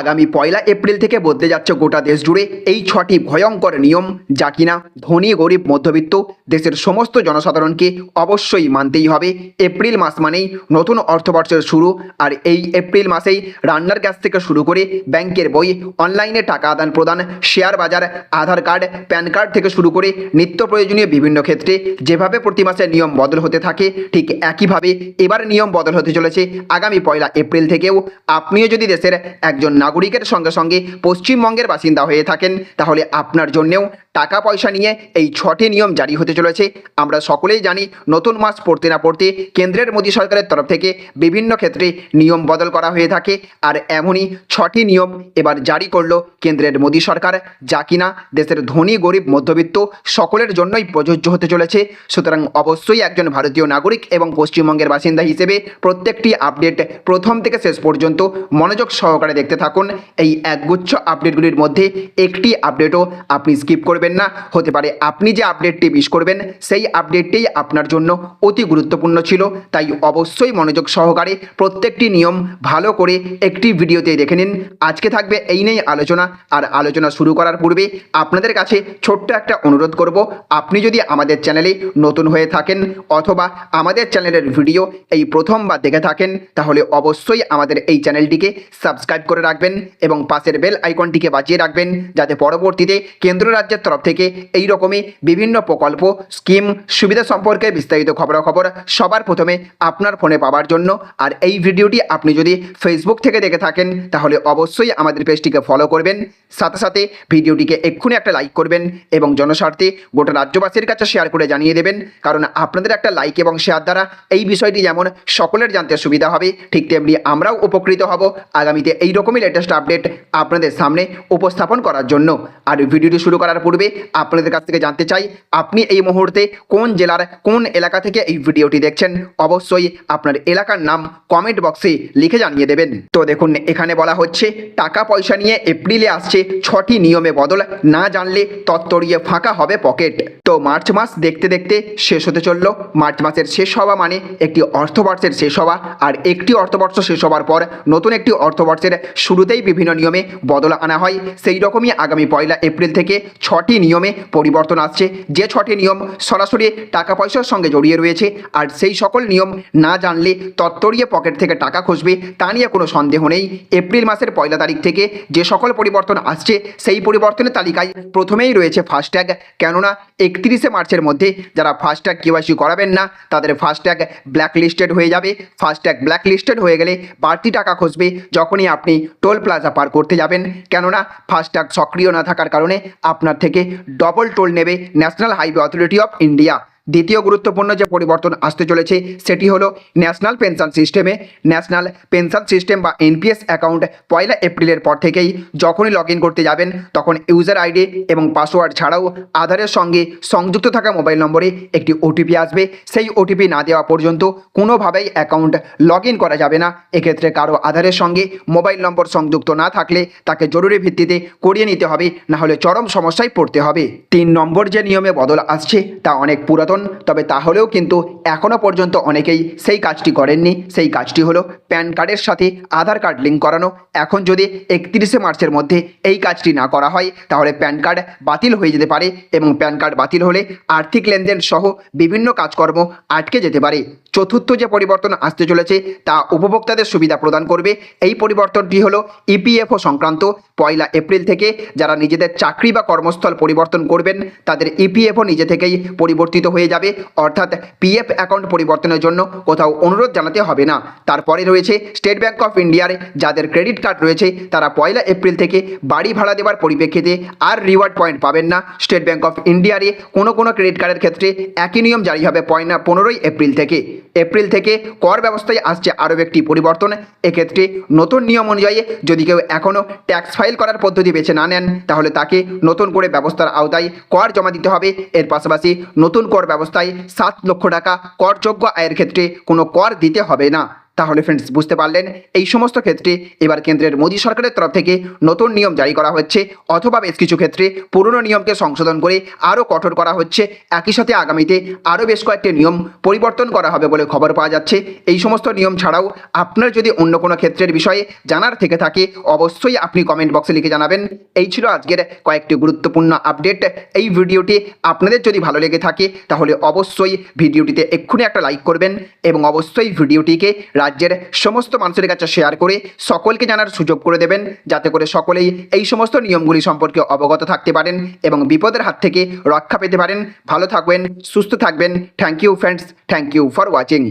আগামী পয়লা এপ্রিল থেকে বদলে যাচ্ছে গোটা দেশ জুড়ে এই ছটি ভয়ঙ্কর নিয়ম, যা কিনা ধনী, গরিব, মধ্যবিত্ত দেশের সমস্ত জনসাধারণকে অবশ্যই মানতেই হবে। এপ্রিল মাস মানেই নতুন অর্থবর্ষের শুরু, আর এই এপ্রিল মাসেই রান্নার গ্যাস থেকে শুরু করে ব্যাংকের বই, অনলাইনে টাকা আদান প্রদান, শেয়ার বাজার, আধার কার্ড, প্যান কার্ড থেকে শুরু করে নিত্য প্রয়োজনীয় বিভিন্ন ক্ষেত্রে যেভাবে প্রতি মাসে নিয়ম বদল হতে থাকে, ঠিক একইভাবে এবার নিয়ম বদল হতে চলেছে আগামী পয়লা এপ্রিল থেকেও। আপনিও যদি দেশের একজন নাগরিকের সঙ্গে সঙ্গে পশ্চিমবঙ্গের বাসিন্দা হয়ে থাকেন তাহলে আপনার জন্যেও টাকা পয়সা নিয়ে এই ছটি নিয়ম জারি হতে চলেছে। আমরা সকলেই জানি নতুন মাস পড়তে না পড়তে কেন্দ্রের মোদী সরকারের তরফ থেকে বিভিন্ন ক্ষেত্রে নিয়ম বদল করা হয়ে থাকে আর এমনই ছটি নিয়ম এবার জারি করল কেন্দ্রের মোদী সরকার, যা কিনা দেশের ধনী, গরিব, মধ্যবিত্ত সকলের জন্যই প্রযোজ্য হতে চলেছে। সুতরাং অবশ্যই একজন ভারতীয় নাগরিক এবং পশ্চিমবঙ্গের বাসিন্দা হিসেবে প্রত্যেকটি আপডেট প্রথম থেকে শেষ পর্যন্ত মনোযোগ সহকারে দেখতে থাকুন। এই একগুচ্ছ আপডেটগুলির মধ্যে একটি আপডেটও আপনি স্কিপ করবেন না। হতে পারে আপনি যে আপডেটটি মিস করবেন, সেই আপডেটটিই আপনার জন্য অতি গুরুত্বপূর্ণ ছিল। তাই অবশ্যই মনোযোগ সহকারে প্রত্যেকটি নিয়ম ভালো করে একটি ভিডিওতে দেখে নিন। আজকে থাকবে এই নিয়ে আলোচনা। আর আলোচনা শুরু করার পূর্বে আপনাদের কাছে ছোট্ট একটা অনুরোধ করব, আপনি যদি আমাদের চ্যানেলে নতুন হয়ে থাকেন অথবা আমাদের চ্যানেলের ভিডিও এই প্রথমবার দেখে থাকেন, তাহলে অবশ্যই আমাদের এই চ্যানেলটিকে সাবস্ক্রাইব করে রাখবেন এবং পাশের বেল আইকনটিকে বাজিয়ে রাখবেন, যাতে পরবর্তীতে কেন্দ্র রাজ্যের তরফ থেকে এই রকমই বিভিন্ন প্রকল্প স্কিম সুবিধা সম্পর্কে বিস্তারিত খবরাখবর সবার প্রথমে আপনার ফোনে পাওয়ার জন্য। আর এই ভিডিওটি আপনি যদি ফেসবুক থেকে দেখে থাকেন, তাহলে অবশ্যই আমাদের পেজটিকে ফলো করবেন। সাথে সাথে ভিডিওটিকে এক্ষুনি একটা লাইক করবেন এবং জনস্বার্থে গোটা রাজ্যবাসীর কাছে শেয়ার করে জানিয়ে দেবেন। কারণ আপনাদের একটা লাইক এবং শেয়ার দ্বারা এই বিষয়টি যেমন সকলের জানতে সুবিধা হবে, ঠিক তেমনি আমরাও উপকৃত হব আগামীতে এই রকমই লেটেস্ট আপডেট আপনাদের সামনে উপস্থাপন করার জন্য। আর ভিডিওটি শুরু করার পূর্বে আপনাদের কাছ থেকে জানতে চাই, আপনি এই মুহূর্তে কোন জেলার কোন এলাকা থেকে এই ভিডিওটি দেখছেন? অবশ্যই আপনার এলাকার নাম কমেন্ট বক্সে লিখে জানিয়ে দেবেন। তো দেখুন, এখানে বলা হচ্ছে, টাকা পয়সা নিয়ে এপ্রিলে আসছে ছটি নিয়মে বদল, না জানলে তত্তরিয়ে ফাঁকা হবে পকেট। তো মার্চ মাস দেখতে দেখতে শেষ হতে চলল। মার্চ মাসের শেষ হওয়া মানে একটি অর্থবর্ষের শেষ হওয়া, আর একটি অর্থবর্ষ শেষ হওয়ার পর নতুন একটি অর্থবর্ষের শুরুতেই বিভিন্ন নিয়মে বদল আনা হয়। সেই রকমই আগামী পয়লা এপ্রিল থেকে ছটি নিয়মে পরিবর্তন আসছে। যে ছটি নিয়ম সরাসরি টাকা পয়সার সঙ্গে জড়িয়ে রয়েছে আর সেই সকল নিয়ম না জানলে তত্তরিয়ে পকেট থেকে টাকা খসবে তা নিয়ে কোনো সন্দেহ নেই। এপ্রিল মাসের পয়লা তারিখ থেকে যে সকল পরিবর্তন আসছে, সেই পরিবর্তনের তালিকায় প্রথমেই রয়েছে ফাস্ট্যাগ। কেননা একত্রিশে মার্চের মধ্যে যারা ফাস্ট্যাগ কেওয়াইসি করাবেন না, তাদের ফাস্ট্যাগ ব্ল্যাক লিস্টেড হয়ে যাবে। ফাস্ট্যাগ ব্ল্যাক লিস্টেড হয়ে গেলে বাড়তি টাকা খসবে যখনই আপনি টোল প্লাজা পার করতে যাবেন। কেননা ফাস্ট্যাগ সক্রিয় না থাকার কারণে আপনার থেকে ডবল টোল নেবে national highway authority of India দ্বিতীয় গুরুত্বপূর্ণ যে পরিবর্তন আসতে চলেছে, সেটি হলো ন্যাশনাল পেনশন সিস্টেমে। ন্যাশনাল পেনশন সিস্টেম বা এনপিএস অ্যাকাউন্ট পয়লা এপ্রিলের পর থেকেই যখনই লগ করতে যাবেন, তখন ইউজার আইডি এবং পাসওয়ার্ড ছাড়াও আধারের সঙ্গে সংযুক্ত থাকা মোবাইল নম্বরে একটি ওটিপি আসবে। সেই ওটিপি না দেওয়া পর্যন্ত কোনোভাবেই অ্যাকাউন্ট লগ করা যাবে না। এক্ষেত্রে কারও আধারের সঙ্গে মোবাইল নম্বর সংযুক্ত না থাকলে তাকে জরুরি ভিত্তিতে করিয়ে নিতে হবে না হলে চরম সমস্যায় পড়তে হবে। তিন নম্বর যে নিয়মে বদল আসছে, তা অনেক পুরাতন তবে তাহলেও কিন্তু এখনও পর্যন্ত অনেকেই সেই কাজটি করেননি। সেই কাজটি হলো প্যান কার্ডের সাথে আধার কার্ড লিঙ্ক করানো। এখন যদি একত্রিশে মার্চের মধ্যে এই কাজটি না করা হয়, তাহলে প্যান কার্ড বাতিল হয়ে যেতে পারে এবং প্যান কার্ড বাতিল হলে আর্থিক লেনদেন সহ বিভিন্ন কাজকর্ম আটকে যেতে পারে। চতুর্থ যে পরিবর্তন আসতে চলেছে, তা উপভোক্তাদের সুবিধা প্রদান করবে। এই পরিবর্তনটি হলো ইপিএফও সংক্রান্ত। পয়লা এপ্রিল থেকে যারা নিজেদের চাকরি বা কর্মস্থল পরিবর্তন করবেন, তাদের ইপিএফও নিজে থেকেই পরিবর্তিত হয়ে যাবে। অর্থাৎ পিএফ অ্যাকাউন্ট পরিবর্তনের জন্য কোথাও অনুরোধ জানাতে হবে না। তারপরে রয়েছে স্টেট ব্যাঙ্ক অফ ইন্ডিয়ার যাদের ক্রেডিট কার্ড রয়েছে, তারা পয়লা এপ্রিল থেকে বাড়ি ভাড়া দেওয়ার পরিপ্রেক্ষিতে আর রিওয়ার্ড পয়েন্ট পাবেন না। স্টেট ব্যাঙ্ক অফ ইন্ডিয়ারে কোনো কোনো ক্রেডিট কার্ডের ক্ষেত্রে একই নিয়ম জারি হবে পয়লা পনেরোই এপ্রিল থেকে। এপ্রিল থেকে কর ব্যবস্থায় আসছে আরও একটি পরিবর্তন। এক্ষেত্রে নতুন নিয়ম অনুযায়ী যদি কেউ এখনও ট্যাক্স ফাইল করার পদ্ধতি বেছে না নেন, তাহলে তাকে নতুন করে ব্যবস্থার আওতায় কর জমা দিতে হবে। এর পাশাপাশি নতুন কর ব্যবস্থায় সাত লক্ষ টাকা করযোগ্য আয়ের ক্ষেত্রে কোনো কর দিতে হবে না। তাহলে ফ্রেন্ডস বুঝতে পারলেন? এই সমস্ত ক্ষেত্রে এবার কেন্দ্রের মোদী সরকারের তরফ থেকে নতুন নিয়ম জারি করা হচ্ছে, অথবা বেশ কিছু ক্ষেত্রে পুরনো নিয়মকে সংশোধন করে আরও কঠোর করা হচ্ছে। একই সাথে আগামীতে আরও বেশ কয়েকটি নিয়ম পরিবর্তন করা হবে বলে খবর পাওয়া যাচ্ছে। এই সমস্ত নিয়ম ছাড়াও আপনার যদি অন্য কোনো ক্ষেত্রের বিষয়ে জানার থেকে থাকে, অবশ্যই আপনি কমেন্ট বক্সে লিখে জানাবেন। এই ছিল আজকের কয়েকটি গুরুত্বপূর্ণ আপডেট এই ভিডিওটি আপনাদের যদি ভালো লেগে থাকে, তাহলে অবশ্যই ভিডিওটিতে এক্ষুনি একটা লাইক করবেন এবং অবশ্যই ভিডিওটিকে রাজ্যের সমস্ত মানুষের কাছে শেয়ার করে সকলকে জানার সুযোগ করে দেবেন, যাতে করে সকলেই এই সমস্ত নিয়মগুলি সম্পর্কে অবগত থাকতে পারেন এবং বিপদের হাত থেকে রক্ষা পেতে পারেন। ভালো থাকবেন, সুস্থ থাকবেন। Thank you friends thank you for watching